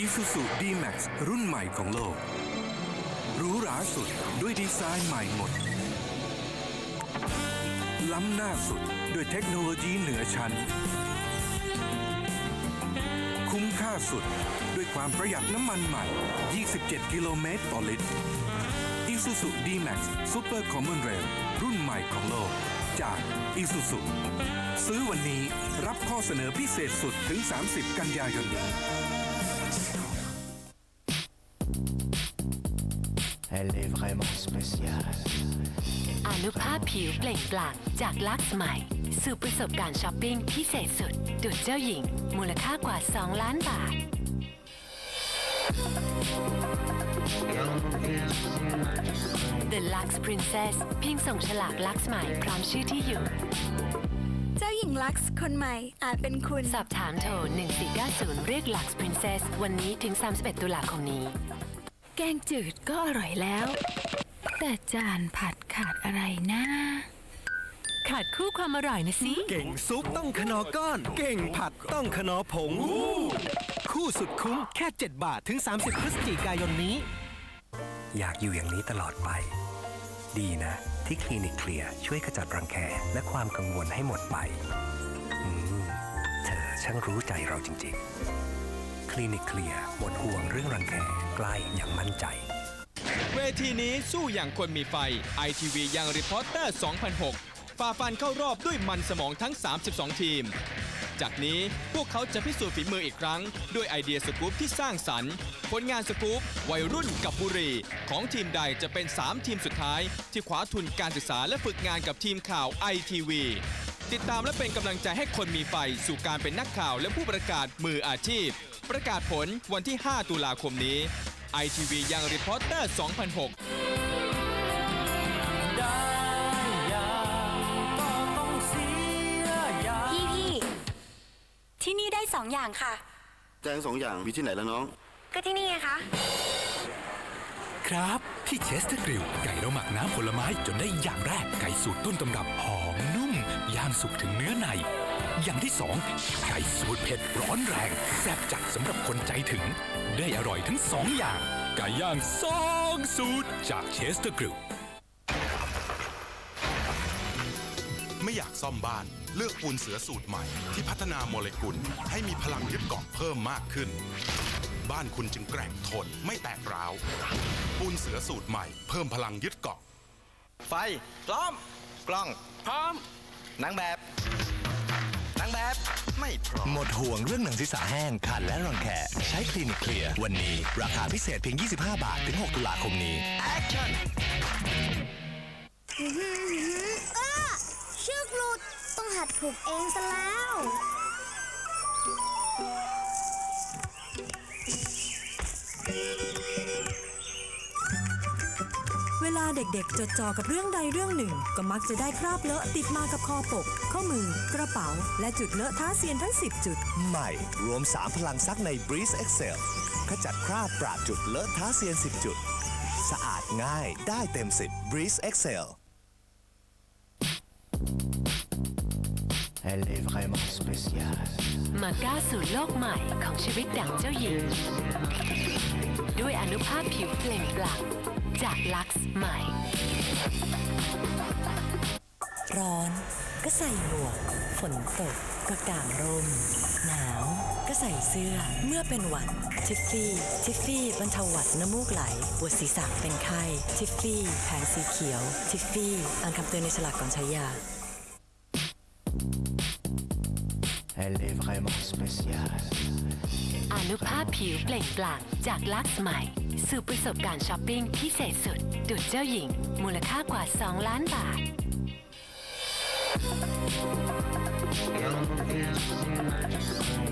Isuzu D-Max รุ่นใหม่ของโลกหรูหราสุดด้วยดีไซน์ใหม่หมด ล้ำหน้าสุดด้วยเทคโนโลยีเหนือชั้น คุ้มค่าสุดด้วยความประหยัดน้ำมันใหม่ 27 กิโลเมตรต่อลิตร Isuzu D-Max Super Common Rail รุ่นใหม่ของโลก จาก Isuzu ซื้อวันนี้รับข้อเสนอพิเศษสุดถึง 30 กันยายนนี้ Elle est vraiment spéciale. อนุภาพผิวเปล่งปลั่งจากลักซ์ใหม่ สู่ประสบการณ์ช้อปปิ้งพิเศษสุด ดุดเจ้าหญิง มูลค่ากว่า 2 ล้านบาท The Lux Princess เพียงส่งฉลากลักซ์ใหม่พร้อมชื่อที่อยู่ เจ้าหญิงลักซ์คนใหม่อาจเป็นคุณ สอบถามโทร 1490 เรียก Lux Princess วันนี้ถึง 31 ตุลาคมนี้ แกงจืดก็อร่อยแล้ว แต่จานผัดขาดอะไรนะ ขาดคู่ความอร่อยนะสิ เก่งซุปต้องขนอก้อน เก่งผัดต้องขนอผง คู่สุดคุ้มแค่ 7 บาทถึง 30 พฤศจิกายนนี้ อยากอยู่อย่างนี้ตลอดไป ดีนะ ที่คลินิกเคลียร์ช่วยขจัดรังแคและความกังวลให้หมดไป อืม เธอช่างรู้ใจเราจริง ๆ คลินิกเคลียร์หมดห่วงเรื่องรังแคใกล้อย่างมั่นใจ เวทีนี้สู้อย่างคนมีไฟ ITV ยังรีพอร์เตอร์ 2006 ฝ่าฟันเข้ารอบด้วยมันสมองทั้ง 32 ทีม จากนี้พวกเขาจะพิสูจน์ฝีมืออีกครั้ง ด้วยไอเดียสกู๊ปที่สร้างสรรค์ ผลงานสกู๊ปวัยรุ่นกับบุรี ของทีมใดจะเป็น 3 ทีมสุดท้าย ที่คว้าทุนการศึกษาและฝึกงานกับทีมข่าว ITV ติดตามและเป็นกำลังใจให้คนมีไฟสู่การเป็นนักข่าวและผู้ประกาศมืออาชีพ ประกาศผลวันที่ 5 ตุลาคมนี้ ITV ยังรีพอร์เตอร์ 2006พี่พี่ที่นี่ได้สองอย่างค่ะแจ้งสองอย่างมีที่ไหนแล้วน้อง ก็ที่นี่ไงคะ ครับ ที่เชสเตอร์กริลไก่เราหมักน้ำผลไม้จนได้อย่างแรก ไก่สูตรต้นตำรับหอมนุ่มย่างสุกถึงเนื้อใน อย่างที่สองไก่สูตรเผ็ดร้อนแรง แซ่บจัดสำหรับคนใจถึง ได้อร่อยทั้งสองอย่าง ไก่ย่างสองสูตรจากเชสเตอร์กริลไม่อยากซ่อมบ้านเลือกปูนเสือสูตรใหม่ ที่พัฒนาโมเลกุล ให้มีพลังยึดเกาะเพิ่มมากขึ้น บ้านคุณจึงแกร่งทนไม่แตกร้าว ปูนเสือสูตรใหม่ เพิ่มพลังยึดเกาะ ไฟพร้อม กล้อง พร้อมนางแบบนางแบบไม่พร้อมหมดห่วงเรื่องหนังศีรษะแห้งคันและรังแคใช้คลินิกเคลียร์วันนี้ ราคาพิเศษเพียง 25 บาท ถึง 6 ตุลาคมนี้ Action เชือกหลุด ต้องหัดผูกเองซะแล้วาเด็กๆ จดจ่อกับเรื่องใดเรื่องหนึ่ง ก็มักจะได้คราบเลอะติดมากับคอปก ข้อมือ กระเป๋า และจุดเลอะท้าเซียนทั้ง 10 จุด ใหม่ รวม 3 พลังซักใน Breeze Excel ขจัดคราบปราบจุดเลอะท้าเซียน 10 จุด สะอาดง่ายได้เต็ม 10 Breeze Excel Elle est vraiment spéciale. มาก้าวสู่โลกใหม่ของชีวิตดั่งเจ้าหญิง ด้วยอนุภาพผิวเปล่งปลั่ง จากลักซ์ใหม่ ร้อนก็ใส่หมวก ฝนตกก็กางร่ม หนาวก็ใส่เสื้อ เมื่อเป็นหวัดทิฟฟี่ ทิฟฟี่บรรเทาหวัดน้ำมูกไหล ปวดศีรษะเป็นไข้ ทิฟฟี่ แผงสีเขียว ทิฟฟี่ อ่านคำเตือนในฉลากก่อนใช้ยา Elle est vraiment spéciale. อนุภาพผิวเปล่งปลั่งจากลักซ์ใหม่ สู่ประสบการณ์ช้อปปิ้งพิเศษสุด ดุดเจ้าหญิง มูลค่ากว่า 2 ล้านบาท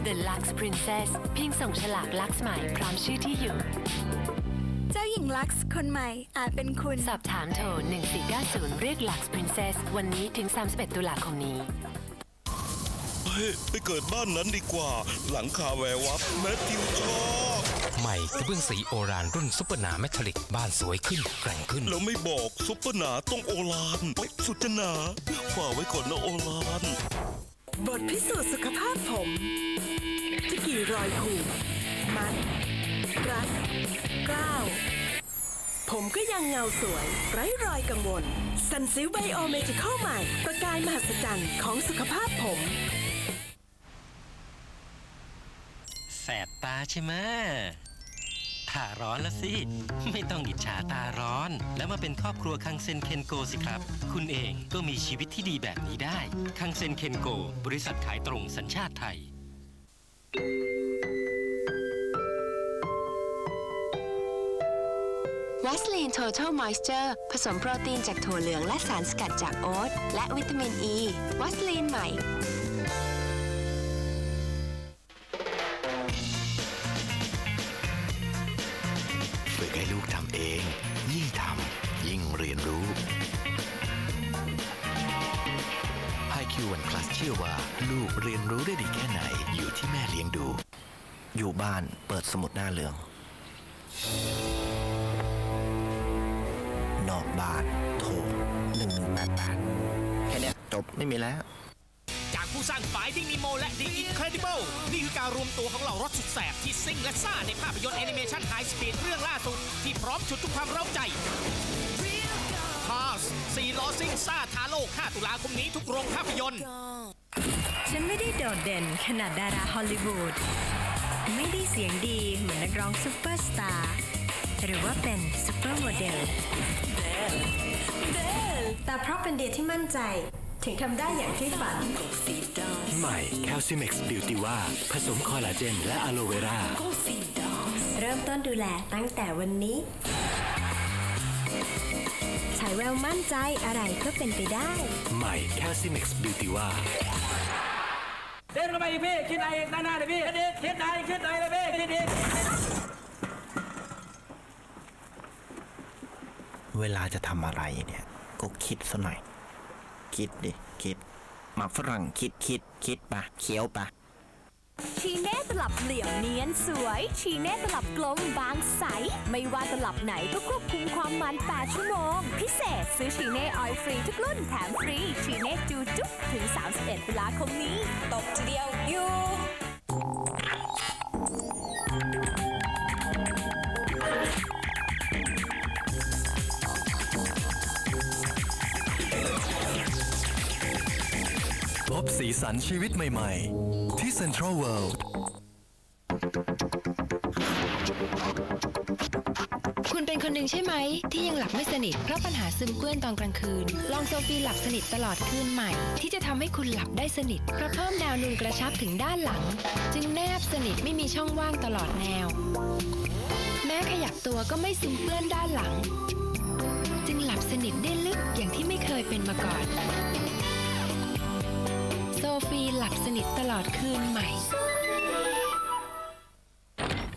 The Lux Princess เพียงส่งฉลากลักซ์ใหม่พร้อมชื่อที่อยู่ เจ้าหญิงลักซ์คนใหม่อาจเป็นคุณ สอบถามโทร 1490 เรียก Lux Princess วันนี้ถึง 31 ตุลาคมนี้เฮ้ย ไปเกิดบ้านนั้นดีกว่า หลังคาแวววับแมทธิวชอบใหม่กระเบื้องสีโอรานรุ่นซุปเปอร์หนาเมทัลลิกบ้านสวยขึ้นแกร่งขึ้น แล้วไม่บอกซุปเปอร์หนาต้องโอลานไม่สุดจะหนาฝ่ากไว้ก่อนนะโอลานบทพิสูจน์สุขภาพผมจะกี่รอยขูดมันรักกล้าวผมก็ยังเงาสวย ไร้รอยกังวล สันซิลไบโอเมจิคอลใหม่ ประกายมหัศจรรย์ของสุขภาพผม บตาใช่ไหมตาร้อนแล้วสิ ไม่ต้องอิจฉาตาร้อน แล้วมาเป็นครอบครัวคังเซนเคนโกสิครับ คุณเองก็มีชีวิตที่ดีแบบนี้ได้ คังเซนเคนโก บริษัทขายตรงสัญชาติไทยวัสลีน Total Moisture ผสมโปรตีนจากถั่วเหลืองและสารสกัดจากโอ๊ตและวิตามินอ e. ีวัสลีนใหม่ ชื่อว่าลูกเรียนรู้ได้ดีแค่ไหนอยู่ที่แม่เลี้ยงดู อยู่บ้านเปิดสมุดหน้าเหลือง นอกบ้านโทรหนึ่งหนึ่งแปดแปดแค่นี้จบไม่มีแล้ว จากผู้สร้าง Finding Nemo และ The Incredible นี่คือการรวมตัวของเหล่ารถสุดแสบที่ซิ่งและซ่าในภาพยนตร์แอนิเมชันไฮสปีดเรื่องล่าสุด ที่พร้อมชุดทุกความเร้าใจ Cars 4ล้อซิ่งซ่าท้าโลก 5 ตุลาคมนี้ทุกโรงภาพยนตร์ ฉันไม่ได้โดดเด่นขนาดดาราฮอลลีวูด ไม่ได้เสียงดีเหมือนนักร้องซูเปอร์สตาร์ หรือว่าเป็นซูเปอร์โมเดล แต่เพราะเป็นเดียที่มั่นใจ ถึงทำได้อย่างที่ฝัน ใหม่ Calcimex Beauty ว่าผสมคอลลาเจนและอะโลเวรา เริ่มต้นดูแลตั้งแต่วันนี้ใช้แววมั่นใจอะไรก็เป็นไปได้ ใหม่ Calcimex Beauty ว่า เดินเข้าไปอีกพี่คิดอะไหนอีกด้านหน้าเลยพี่คิดอีกคิดไหนคิดไหนเลยพี่คิดอีกเวลาจะทำอะไรเนี่ย ก็คิดซะหน่อย คิดดิ คิด มาฝรั่งคิดคิด คิดปะเคี้ยวปะ ชีเน่ตลับเหลี่ยมเนียนสวย ชีเน่ตลับกลมบางใส ไม่ว่าตลับไหนก็ควบคุมความมัน 8 ชั่วโมง พิเศษซื้อชีเน่ออยฟรีทุกรุ่นแถมฟรี ชีเน่จูจุ๊บถึง 31ตุลาคมนี้ ตกทีเดียวอยู่ สีสันชีวิตใหม่ๆ ที่ Central World คุณเป็นคนหนึ่งใช่ไหม ที่ยังหลับไม่สนิท เพราะปัญหาซึมเกลื่อนตอนกลางคืน ลองโซฟีหลับสนิทตลอดคืนใหม่ ที่จะทำให้คุณหลับได้สนิท เพราะเพิ่มแนวนูนกระชับถึงด้านหลัง จึงแนบสนิทไม่มีช่องว่างตลอดแนว แม้ขยับตัวก็ไม่ซึมเปื้อนด้านหลัง จึงหลับสนิทได้ลึกอย่างที่ไม่เคยเป็นมาก่อน ฟี หลับสนิทตลอดคืนใหม่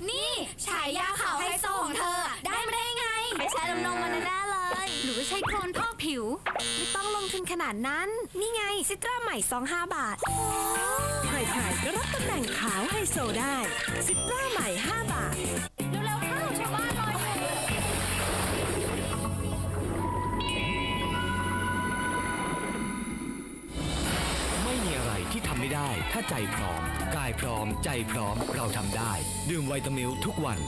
นี่ฉายาขาวไฮโซของเธอ ได้มาได้ไงใช้ลำนองมาแน่เลย หรือว่าใช้โคลนพอกผิว ไม่ต้องลงทุนขนาดนั้น นี่ไง ซิตราใหม่ซอง5บาท ใครๆก็รับตำแหน่งขาวไฮโซได้ ซิตราใหม่ 5 บาท ไรที่ทำไม่ได้ ถ้าใจพร้อม กายพร้อม ใจพร้อม เราทำได้ ดื่มไวตามิลทุกวัน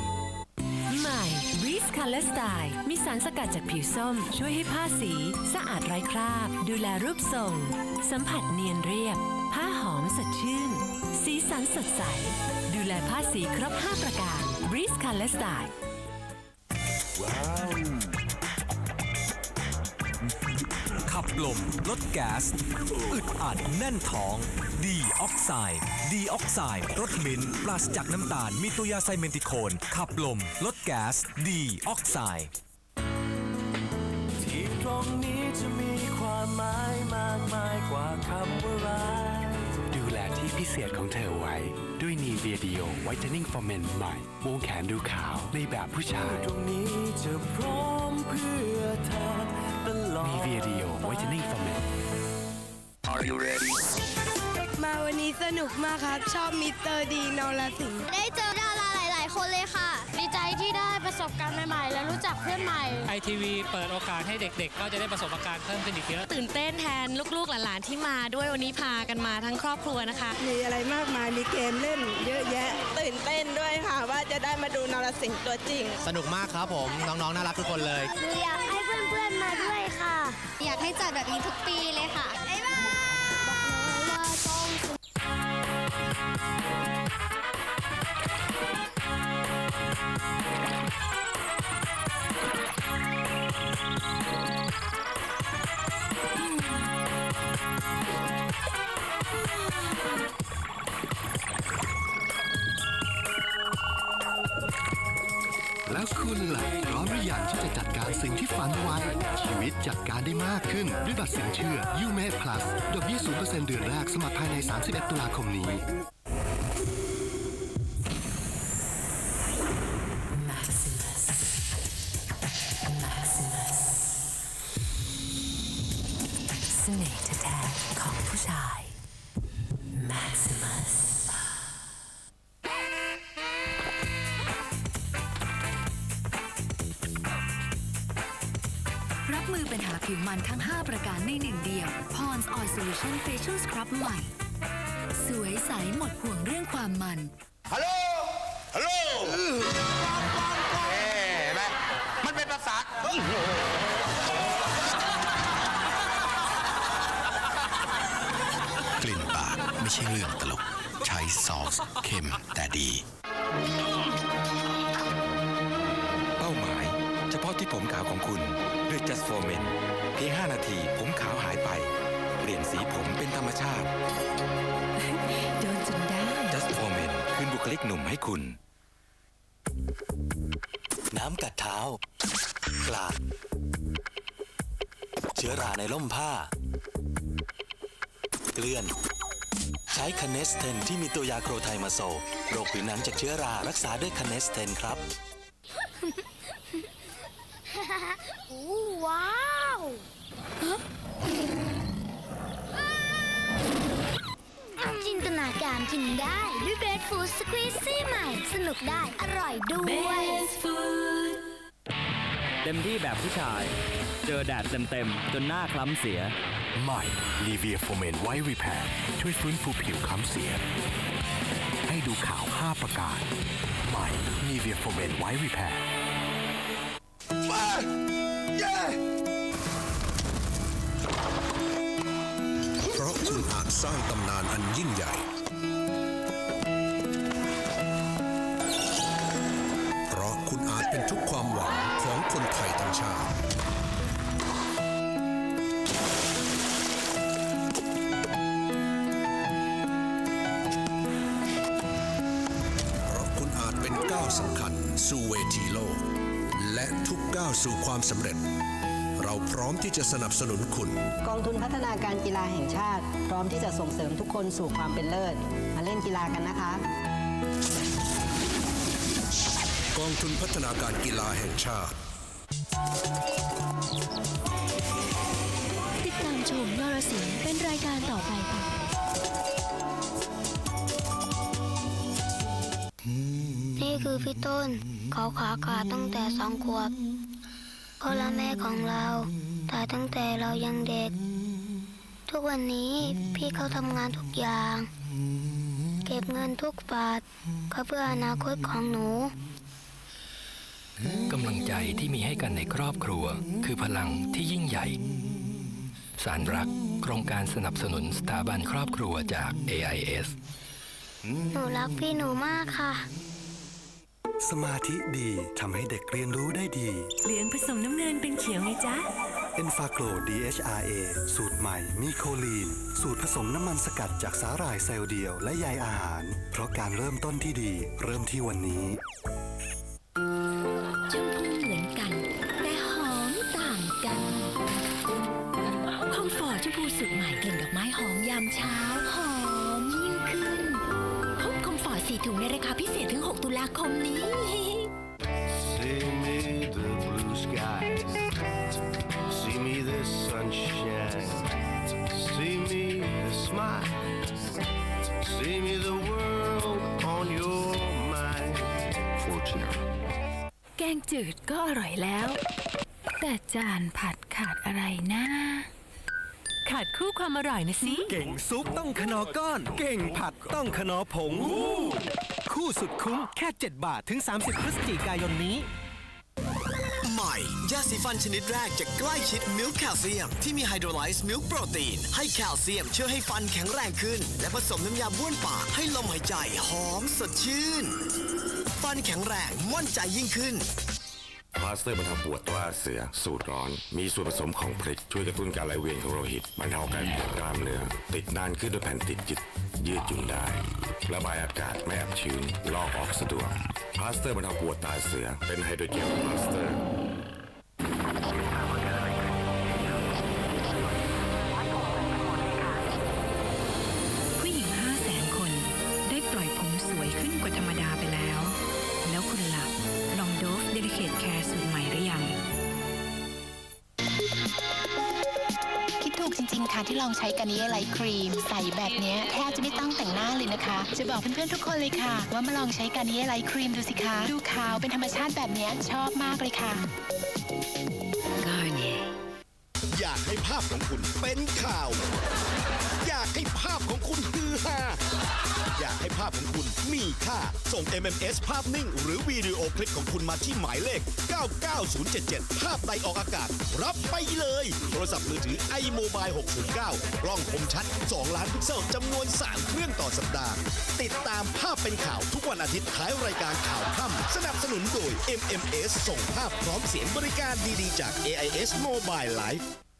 ใหม่ Breeze Color Style มีสารสกัดจากผิวส้ม ช่วยให้ผ้าสี สะอาดไร้คราบ ดูแลรูปทรง สัมผัสเนียนเรียบ ผ้าหอมสดชื่น สีสันสดใส ดูแลผ้าสีครบ 5 ประการ Breeze Color Style ขับลมลดแก๊สอึดอัดแน่นท้อง ดีออกไซด์ ดีออกไซด์รสมิ้นท์ปราศจากน้ำตาล มีตัวยาไซเมนติโคน ขับลมลดแก๊สดีออกไซด์ที่ตรงนี้จะมีความหมายมากมายกว่าคำว่ารักดูแลที่พิเศษของเธอไว้ ด้วยนีเวียดีโอไวท์เทนนิ่งฟอร์เมนใหม่วงแขนดูขาวในแบบผู้ชาย ตรงนี้จะพร้อมเพื่อเธอ ตลอดนีเวียดีโอไวท์เทนนิ่งฟอร์เมน Are you ready มาวันนี้สนุกมากครับ ชอบมิสเตอร์ดีนอรสิงห์ได้เจอดาราหลาย ๆ คนเลยค่ะ ดีใจที่ได้ไปประสบการณ์ใหม่ ๆ และรู้จักเพื่อนใหม่ไอทีวีเปิดโอกาสให้เด็ก ๆ ก็จะได้ประสบการณ์เพิ่มขึ้นอีกเยอะ ตื่นเต้นแทนลูก ๆ หลาน ๆ ที่มาด้วยวันนี้พากันมาทั้งครอบครัวนะคะ มีอะไรมากมายมีเกมเล่นเยอะแยะ ตื่นเต้นด้วยค่ะว่าจะได้มาดูนรสิงห์ตัวจริง สนุกมากครับผม น้อง ๆ น่ารักทุกคนเลยหนูอยากใจัดแบบนี้ทุกปีเลยค่ะบ๊ายบาย วิตจัดการได้มากขึ้น ด้วยบัตรสินเชื่อ u m a d Plus ดอกเบี้ย0%เดือนแรกสมัครภายใน 31 ตุลาคมนี้ ผิวมันทั้ง 5 ประการในหนึ่งเดียว Pond's Oil Solution Facial Scrub ใหม่ สวยใสหมดห่วงเรื่องความมัน ฮัลโหล ฮัลโหลเอ๊ะเห็นไหมมันเป็นภาษากลิ่นปากไม่ใช่เรื่องตลก ใช้ซอสเค็มแต่ดี เป้าหมาย เฉพาะที่ผมขาวของคุณด้วย Just for Men เพียง 5 นาทีผมขาวหายไป เปลี่ยนสีผมเป็นธรรมชาติ โดนจนได้ Just for Men คืนบุคลิกหนุ่มให้คุณ น้ำกัดเท้า กลาดเชื้อราในร่มผ้า เกลื่อน ใช้คาเนสเทนที่มีตัวยาโครไทมาโซลโรคผิวหนังจากเชื้อรารักษาด้วยคาเนสเทนครับ อู้ว้าว จินตนาการกินได้ ด้วยเบสฟูดสควีซี่ใหม่ สนุกได้อร่อยด้วยเต็มที่แบบผู้ชาย เจอแดดเต็มๆ จนหน้าคล้ำเสีย ใหม่ Nivea For Men White Repair ช่วยฟื้นฟูผิวค้ำเสีย ให้ดูขาว 5 ประการ ใหม่ Nivea For Men White Repair เพ ราะคุณอาจสร้างตำนานอันยิ่งใหญ่ เพราะคุณอาจเป็นทุกความหวังของคนไทยทั้งชาติเพราะคุณอาจเป็นก้าวสำคัญสู่เวทีโลก และทุกก้าวสู่ความสำเร็จ เราพร้อมที่จะสนับสนุนคุณ กองทุนพัฒนาการกีฬาแห่งชาติ พร้อมที่จะส่งเสริมทุกคนสู่ความเป็นเลิศ มาเล่นกีฬากันนะคะ กองทุนพัฒนาการกีฬาแห่งชาติ ติดตามชมนรสิงห์เป็นรายการต่อไปค่ะนี่คือพี่ต้น เขาขาขาดตั้งแต่สองขวบ พ่อและแม่ของเราตายตั้งแต่เรายังเด็ก ทุกวันนี้พี่เขาทำงานทุกอย่าง เก็บเงินทุกบาทก็เพื่ออนาคตของหนู กำลังใจที่มีให้กันในครอบครัว คือพลังที่ยิ่งใหญ่ สารรักโครงการสนับสนุนสถาบันครอบครัวจาก AIS หนูรักพี่หนูมากค่ะ สมาธิดีทำให้เด็กเรียนรู้ได้ดี เหลืองผสมน้ำเงินเป็นเขียวไงจ๊ะ e n f a g r o DHRA สูตรใหม่มีโคลีน สูตรผสมน้ำมันสกัดจากสาหร่ายเซลล์เดียวและใยอาหาร เพราะการเริ่มต้นที่ดี เริ่มที่วันนี้ 4 ถุงในราคาพิเศษถึง 6 ตุลาคมนี้ See me the blue skies See me the sunshine See me the smile See me the world on your mind Fortune แกงจืดก็อร่อยแล้ว แต่จานผัดขาดอะไรนะ ขาดคู่ความอร่อยนะสิ เก่งซุปต้องขนอก้อน เก่งผัดต้องขนอผง คู่สุดคุ้มแค่ 7 บาทถึง 30 พฤศจิกายนนี้ ใหม่ยาสีฟันชนิดแรกจากใกล้ชิดมิลค์แคลเซียม ที่มีไฮโดรไลซ์มิลค์โปรตีน ให้แคลเซียมช่วยให้ฟันแข็งแรงขึ้น และผสมน้ำยาบ้วนปากให้ลมหายใจหอมสดชื่น ฟันแข็งแรงมั่นใจยิ่งขึ้น พลาสเตอร์บรรเทาปวดตราเสือ สูตรร้อน มีส่วนผสมของพริก ช่วยกระตุ้นการไหลเวียนของโลหิตบรรเทาการปวดกล้ามเนื้อติดนานขึ้นด้วยแผ่นติดยึดยืดหยุ่นได้ระบายอากาศไม่อับชื้นลอกออกสะดวกพลาสเตอร์บรรเทาปวดตาเสือเป็นไฮโดรเจลพลาสเตอร์ ลิเคทแคร์สูตรใหม่หรือยัง คิดถูกจริง ๆ ค่ะที่ลองใช้กันนี้ไลท์ครีม ใส่แบบเนี้ยแทบจะไม่ต้องแต่งหน้าเลยนะคะ จะบอกเพื่อนๆทุกคนเลยค่ะ ว่ามาลองใช้กันนี้ไลท์ครีมดูสิคะ ดูขาวเป็นธรรมชาติแบบเนี้ยชอบมากเลยค่ะอยากให้ภาพของคุณเป็นข่าว อยากให้ภาพของคุณฮือฮา อยากให้ภาพของคุณมีค่า ส่ง MMS ภาพนิ่ง หรือวิดีโอคลิปของคุณมาที่หมายเลข 99077 ภาพใดออกอากาศ รับไปเลย โทรศัพท์มือถือ iMobile 609 กล้องคมชัด 2 ล้านพิกเซลจำนวน 3 เครื่องต่อสัปดาห์ ติดตามภาพเป็นข่าวทุกวันอาทิตย์ท้ายรายการข่าวค่ำสนับสนุนโดย MMS ส่งภาพพร้อมเสียงบริการดีๆจาก AIS Mobile Life